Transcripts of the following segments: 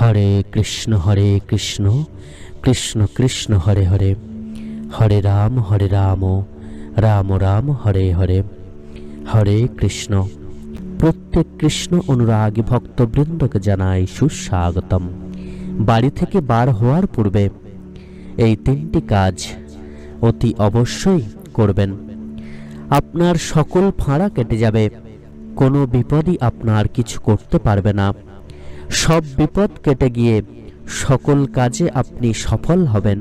হরে কৃষ্ণ হরে কৃষ্ণ কৃষ্ণ কৃষ্ণ, হরে হরে। হরে রাম হরে রাম রাম রাম, হরে হরে। হরে কৃষ্ণ। প্রত্যেক কৃষ্ণ অনুরাগী ভক্তবৃন্দকে জানাই সুস্বাগতম। বাড়ি থেকে বার হওয়ার পূর্বে এই তিনটি কাজ অতি অবশ্যই করবেন। আপনার সকল ফাঁড়া কেটে যাবে। কোনো বিপদই আপনার কিছু করতে পারবে না। সব বিপদ কেটে গিয়ে সকল কাজে আপনি সফল হবেন।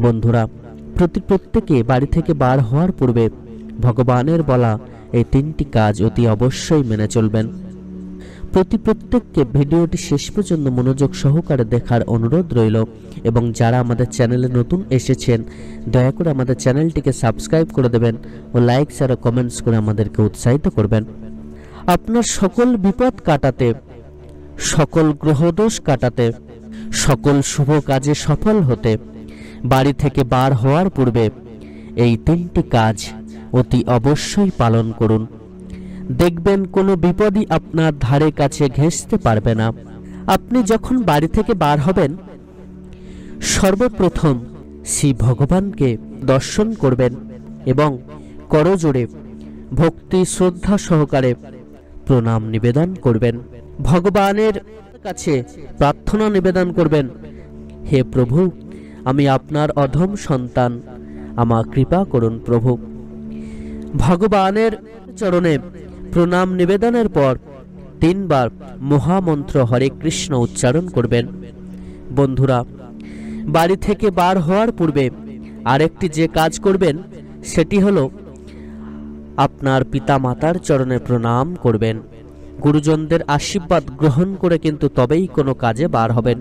বন্ধুরা, প্রতি প্রত্যেকে বাড়ি থেকে বার হওয়ার পূর্বে ভগবানের বলা এই তিনটি কাজ অতি অবশ্যই মেনে চলবেন। প্রতি প্রত্যেককে ভিডিওটি শেষ পর্যন্ত মনোযোগ সহকারে দেখার অনুরোধ রইল এবং যারা আমাদের চ্যানেলে নতুন এসেছেন, দয়া করে আমাদের চ্যানেলটিকে সাবস্ক্রাইব করে দেবেন ও লাইক ও কমেন্টস করে আমাদেরকে উৎসাহিত করবেন। আপনার সকল বিপদ কাটাতে সকল গ্রহদোষ কাটাতে, সকল শুভ কাজে সফল হতে, বাড়ি থেকে বার হওয়ার পূর্বে এই তিনটি কাজ অতি অবশ্যই পালন করুন। দেখবেন কোনো বিপদই আপনার ধারে কাছে ঘেঁষতে পারবে না। আপনি যখন বাড়ি থেকে বার হবেন, সর্বপ্রথম শ্রী ভগবানকে দর্শন করবেন এবং করজোড়ে ভক্তি শ্রদ্ধা সহকারে প্রণাম নিবেদন করবেন। ভগবানের কাছে প্রার্থনা নিবেদন করবেন। হে প্রভু, আমি আপনার অধম সন্তান। আমার কৃপা করুন প্রভু। ভগবানের চরণে প্রণাম নিবেদনের পর তিনবার মহামন্ত্র হরে কৃষ্ণ উচ্চারণ করবেন। বন্ধুরা, বাড়ি থেকে বার হওয়ার পূর্বে আরেকটি যে কাজ করবেন, সেটি হলো আপনার পিতা মাতার চরণে প্রণাম করবেন। গুরুজনদের আশীর্বাদ গ্রহণ করে কিন্তু তবেই কোনো কাজে বার হবেন।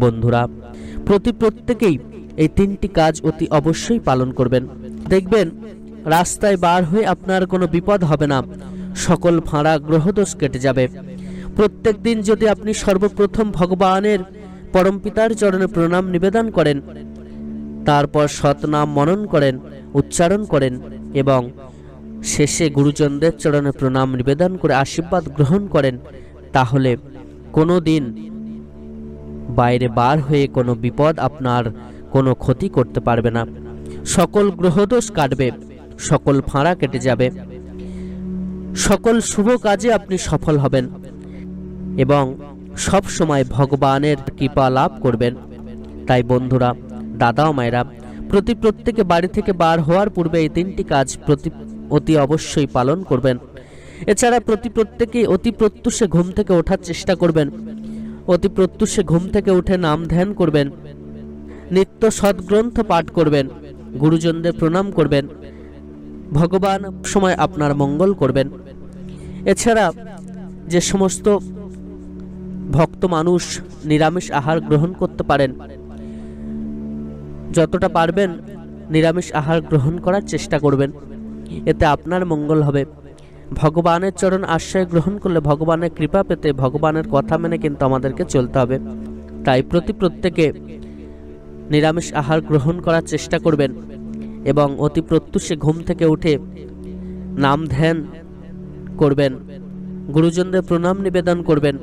বন্ধুরা, প্রতি প্রত্যেকেই এই তিনটি কাজ অতি অবশ্যই পালন করবেন। দেখবেন, রাস্তায় বার হয়ে আপনার কোনো বিপদ হবে না। সকল ফাঁড়া গ্রহদোষ কেটে যাবে। প্রত্যেক দিন যদি আপনি সর্বপ্রথম ভগবানের পরমপিতার চরণে প্রণাম নিবেদন করেন, তারপর সৎনাম মনন করেন, উচ্চারণ করেন এবং শেষে গুরুজনদের চরণে প্রণাম, নিবেদন করে আশীর্বাদ গ্রহণ করেন। তাহলে কোনো দিন বাইরে বার হয়ে কোনো বিপদ আপনার কোনো ক্ষতি করতে পারবে না। সকল গ্রহদোষ কাটবে, সকল ফাঁড়া কেটে যাবে। সকল শুভ কাজে আপনি সফল হবেন এবং সব সময় ভগবানের কৃপা লাভ করবেন। তাই বন্ধুরা দাদা ও মায়েরা, প্রতি প্রত্যেকে বাড়ি থেকে বার হওয়ার পূর্বে এই তিনটি কাজ প্রতি অতি অবশ্যই পালন করবেন। এছাড়া প্রতি প্রত্যেকেই অতি প্রত্যুষে ঘুম থেকে ওঠার চেষ্টা করবেন। অতি প্রত্যুষে ঘুম থেকে উঠে নাম ধ্যান করবেন। নিত্য সদ্গ্রন্থ পাঠ করবেন। গুরুজনদের প্রণাম করবেন। ভগবান সময় আপনার মঙ্গল করবেন। এছাড়া যে সমস্ত ভক্ত মানুষ নিরামিষ আহার গ্রহণ করতে পারেন, যতটা পারবেন নিরামিষ আহার গ্রহণ করার চেষ্টা করবেন। এতে আপনার মঙ্গল হবে। ভগবানের চরণ আশ্রয় গ্রহণ করলে ভগবানের কৃপা পেতে ভগবানের কথা মেনে কিন্তু আমাদেরকে চলতে হবে। তাই প্রতি প্রত্যেকে নিরামিষ আহার গ্রহণ করার চেষ্টা করবেন এবং অতি প্রত্যুষে ঘুম থেকে উঠে নাম ধ্যান করবেন, গুরুজনদের প্রণাম নিবেদন করবেন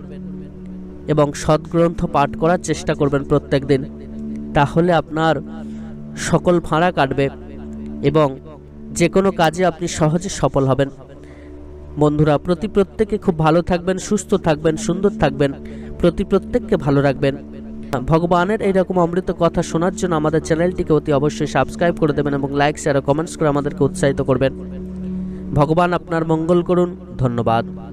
এবং সদ্গ্রন্থ পাঠ করার চেষ্টা করবেন প্রত্যেক দিন। তাহলে আপনার সকল ফাঁড়া কাটবে এবং যে কোনো কাজে আপনি সহজে সফল হবেন। বন্ধুরা, প্রতি প্রত্যেকে খুব ভালো থাকবেন, সুস্থ থাকবেন, সুন্দর থাকবেন। প্রতি প্রত্যেককে ভালো রাখবেন। ভগবানের এইরকম অমৃত কথা শোনার জন্য আমাদের চ্যানেলটিকে অতি অবশ্যই সাবস্ক্রাইব করে দেবেন এবং লাইক শেয়ার কমেন্টস করে আমাদেরকে উৎসাহিত করবেন। ভগবান আপনার মঙ্গল করুন। ধন্যবাদ।